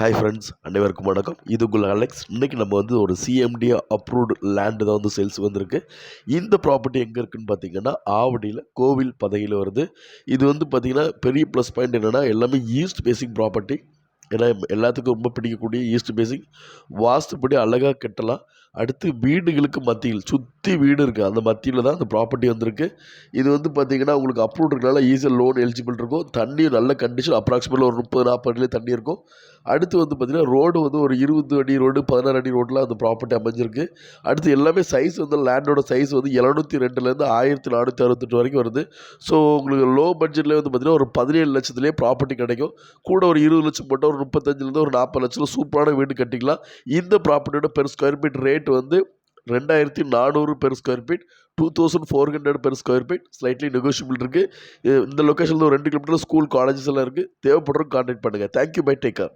Hi friends அனைவருக்கும் வணக்கம். இது உங்கள் அலெக்ஸ் இன்றைக்கி நம்ம வந்து ஒரு சிஎம்டி அப்ரூவ்டு லேண்டு தான் வந்து சேல்ஸ் வந்திருக்கு. இந்த ப்ராப்பர்ட்டி எங்கே இருக்குன்னு பார்த்தீங்கன்னா ஆவடியில் கோவில் பதவியில் வருது. இது வந்து பார்த்திங்கன்னா பெரிய ப்ளஸ் பாயிண்ட் என்னென்னா எல்லாமே ஈஸ்ட் பேசிக் ப்ராப்பர்ட்டி ஏன்னா எல்லாத்துக்கும் ரொம்ப பிடிக்கக்கூடிய ஈஸ்ட் பேசிங் வாஸ்துப்படி அழகாக கட்டலாம். அடுத்து வீடுகளுக்கு மத்தியில் சுற்றி வீடு இருக்குது அந்த மத்தியில் தான் அந்த ப்ராப்பர்ட்டி வந்திருக்கு. இது வந்து பார்த்திங்கன்னா உங்களுக்கு அப்ரூவ் இருக்கனால ஈஸியாக லோன் எலிஜிபிள் இருக்கும். தண்ணியும் நல்ல கண்டிஷன் அப்ராக்சிமேட்டில் ஒரு முப்பது நாற்பது தண்ணி இருக்கும். அடுத்து வந்து பார்த்திங்கன்னா ரோடு வந்து ஒரு இருபது அடி ரோடு பதினாறு அடி ரோட்டில் அந்த ப்ராப்பர்ட்டி அமைஞ்சிருக்கு. அடுத்து எல்லாமே சைஸ் வந்து லேண்டோட சைஸ் வந்து எழுநூற்றி ரெண்டுலேருந்து ஆயிரத்தி நானூற்றி அறுபத்தெட்டு வரைக்கும் வருது. ஸோ உங்களுக்கு லோ பட்ஜெட்லேயே வந்து பார்த்திங்கன்னா ஒரு பதினேழு லட்சத்துலேயே ப்ராப்பர்ட்டி கிடைக்கும். கூட ஒரு இருபது லட்சம் போட்டால் ஒரு முப்பத்தஞ்சுலேருந்து ஒரு நாற்பது லட்சத்தில் சூப்பரான வீடு கட்டிக்கலாம். இந்த ப்ராப்பர்ட்டியோட பெர் ஸ்கொயர் ஃபீட் ரேட் வந்து ரெண்டாயிரத்தி நானூறு per square feet two thousand four hundred per square feet slightly negotiable இருக்குது இந்த லொக்கேஷனில் ஒரு ரெண்டு கிலோமீட்டர் ஸ்கூல் காலேஜஸ் எல்லாம் இருக்குது தேவைப்படுறவங்க கான்டாக்ட் பண்ணுங்கள் தேங்க்யூ பை டேக் கேர்